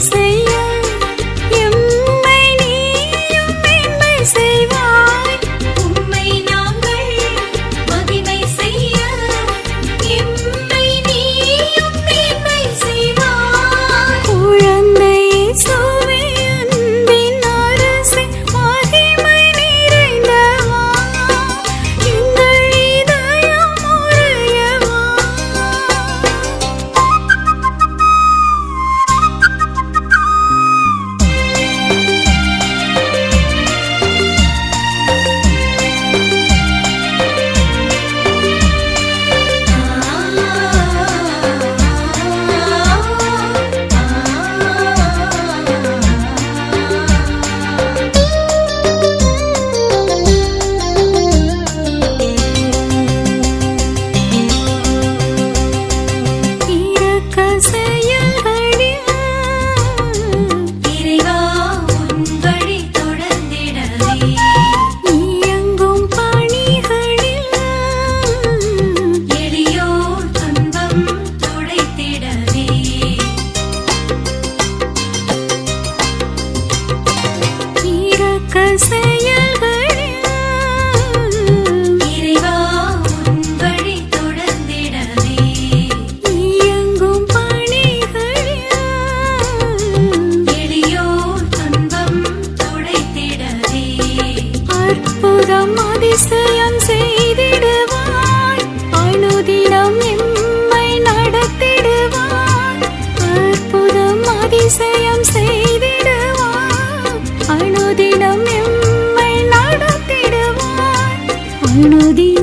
செய்ய அதிசயம் செய்திடுவாய். அனுதினம் எம்மை நடத்திடுவாய். அற்புதம் அதிசயம் செய்திடுவாய். அனுதினம் எம்மை நடத்திடுவாய். அனுதி